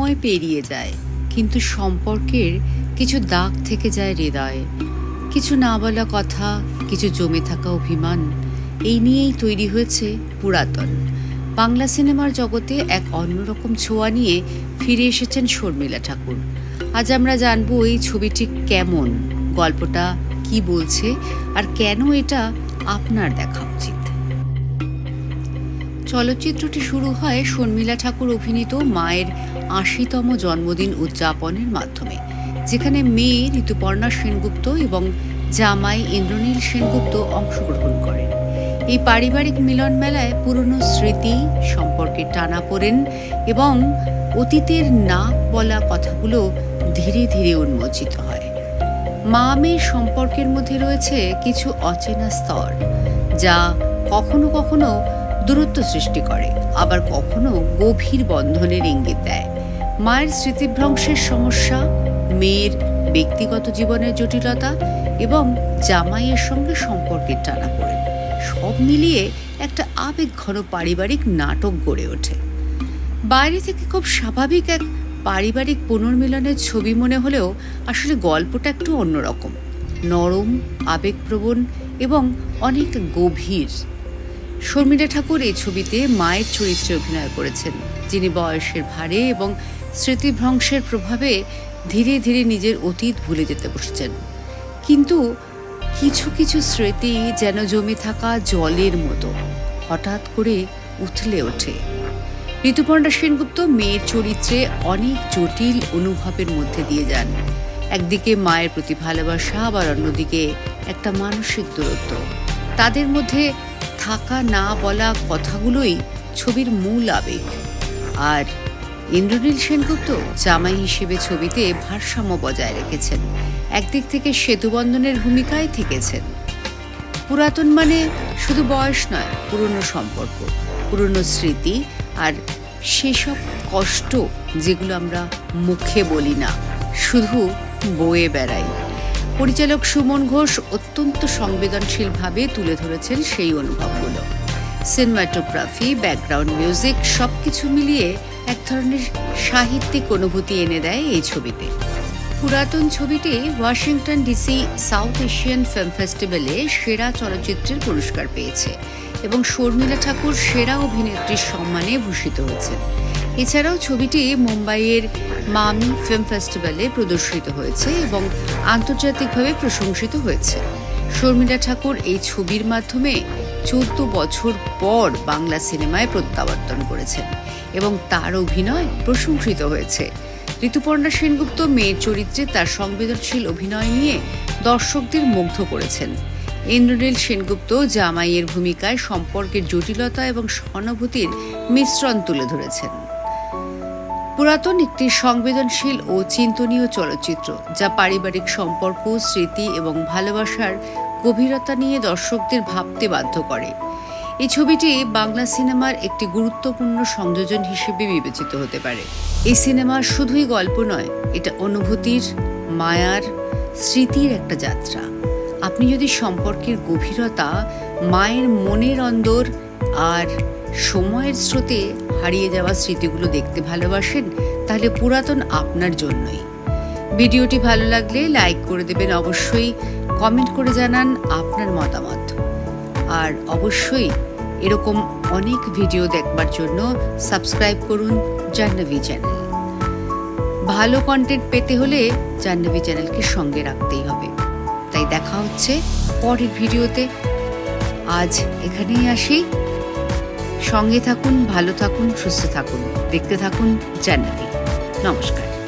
সময় পেরিয়ে যায়, কিন্তু সম্পর্কের কিছু দাগ থেকে যায় হৃদয়ে। কিছু না বলা কথা, কিছু জমে থাকা অভিমান, এই নিয়েই তৈরি হয়েছে পুরাতন। বাংলা সিনেমার জগতে এক অন্যরকম ছোঁয়া নিয়ে ফিরে এসেছেন শর্মিলা ঠাকুর। আজ আমরা জানব এই ছবিটি কেমন, গল্পটা কি বলছে, আর কেন এটা আপনার দেখা উচিত। চলচ্চিত্রটি শুরু হয় শর্মিলা ঠাকুর অভিনীত মায়ের আশিতম জন্মদিন উদযাপনের মাধ্যমে, যেখানে মেয়ে ঋতুপর্ণা সেনগুপ্ত এবং জামাই ইন্দ্রনীল সেনগুপ্ত অংশগ্রহণ করেন। এই পারিবারিক মিলন মেলায় পুরনো স্মৃতি সম্পর্কে টানা পড়েন এবং অতীতের না বলা কথাগুলো ধীরে ধীরে উন্মোচিত হয়। মা মেয়ের সম্পর্কের মধ্যে রয়েছে কিছু অচেনা স্তর, যা কখনো কখনো দূরত্ব সৃষ্টি করে, আবার কখনো গভীর বন্ধনের ইঙ্গিত দেয়। মায়ের স্মৃতিভ্রংশের সমস্যা, মেয়ের ব্যক্তিগত জীবনের জটিলতা এবং জামাইয়ের সঙ্গে সম্পর্কের টানাপোড়েন, সব মিলিয়ে একটা আবেগ ঘন পারিবারিক নাটক গড়ে ওঠে। বাইরে থেকে খুব স্বাভাবিক এক পারিবারিক পুনর্মিলনের ছবি মনে হলেও আসলে গল্পটা একটু অন্যরকম। নরম, আবেগপ্রবণ এবং অনেক গভীর। শর্মিলা ঠাকুর এই ছবিতে মায়ের চরিত্রে অভিনয় করেছেন। যিনি বয়সের ভারে এবং স্মৃতিভ্রংশের প্রভাবে ধীরে ধীরে নিজের অতীত ভুলে যেতে বসেছেন। কিন্তু কিছু কিছু স্মৃতি যেন জমে থাকা জলের মতো হঠাৎ করে উথলে ওঠে। ঋতুপর্ণা সেনগুপ্ত মেয়ের চরিত্রে অনেক জটিল অনুভবের মধ্যে দিয়ে যান। একদিকে মায়ের প্রতি ভালোবাসা, আবার অন্যদিকে একটা মানসিক দূরত্ব। তাদের মধ্যে থাকা না বলা কথাগুলোই ছবির মূল আবেগ। আর ইন্দ্রনীল সেনগুপ্ত জামাই হিসেবে ছবিতে ভারসাম্য বজায় রেখেছেন। একদিক থেকে সেতুবন্ধনের ভূমিকায় থেকেছেন। পুরাতন মানে শুধু বয়স নয়, পুরনো সম্পর্ক, পুরনো স্মৃতি আর সেসব কষ্ট যেগুলো আমরা মুখে বলি না, শুধু বয়ে বেড়াই। পরিচালক সুমন ঘোষ অত্যন্ত সংবেদনশীলভাবে তুলে ধরেছেন সেই অনুভবগুলো। সিনেমাটোগ্রাফি ব্যাকগ্রাউন্ড মিউজিক সব কিছু মিলিয়ে এক ধরনের সাহিত্যিক অনুভূতি এনে দেয় এই ছবিতে। পুরাতন ছবিটি Washington DC South Asian film ফেস্টিভ্যালে সেরা চলচ্চিত্রের পুরস্কার পেয়েছে এবং শর্মিলা ঠাকুর সেরা অভিনেত্রীর সম্মানে ভূষিত হয়েছে এছাড়াও ছবিটি মুম্বাইয়ের মামি ফিল্ম ফেস্টিভ্যালে প্রদর্শিত হয়েছে এবং আন্তর্জাতিকভাবে প্রশংসিত হয়েছে। শর্মিলা ঠাকুর এই ছবির মাধ্যমে চোদ্দ বছর পর বাংলা সিনেমায় প্রত্যাবর্তন করেছেন এবং তার অভিনয় প্রশংসিত হয়েছে। ঋতুপর্ণা সেনগুপ্ত মেয়ের চরিত্রে তার সংবেদনশীল অভিনয় নিয়ে দর্শকদের মুগ্ধ করেছেন। ইন্দ্রনীল সেনগুপ্ত জামাইয়ের ভূমিকায় সম্পর্কের জটিলতা এবং সহানুভূতির মিশ্রণ তুলে ধরেছেন। পুরাতন একটি সংবেদনশীল ও চিন্তনীয় চলচ্চিত্র, যা পারিবারিক সম্পর্ক, স্মৃতি এবং ভালোবাসার গভীরতা নিয়ে দর্শকদের ভাবতে বাধ্য করে। এই ছবিটি বাংলা সিনেমার একটি গুরুত্বপূর্ণ সংযোজন হিসেবে বিবেচিত হতে পারে। এই সিনেমা শুধুই গল্প নয়, এটা অনুভূতির, মায়ার, স্মৃতির একটা যাত্রা। আপনি যদি সম্পর্কের গভীরতা, মায়ের মনের অন্দর আর সময়ের স্রোতে হারিয়ে যাওয়া স্মৃতিগুলো দেখতে ভালোবাসেন, তাহলে পুরাতন আপনার জন্যই। ভিডিওটি ভালো লাগলে লাইক করে দেবেন অবশ্যই। কমেন্ট করে জানান আপনার মতামত। আর অবশ্যই এরকম অনেক ভিডিও দেখবার জন্য সাবস্ক্রাইব করুন জাহ্নবী চ্যানেল। ভালো কন্টেন্ট পেতে হলে জাহ্নবী চ্যানেলকে সঙ্গে রাখতেই হবে। তাই দেখা হচ্ছে পরের ভিডিওতে। আজ এখানেই আসি। সঙ্গে থাকুন, ভালো থাকুন, সুস্থ থাকুন। দেখতে থাকুন জাহ্নবী। নমস্কার।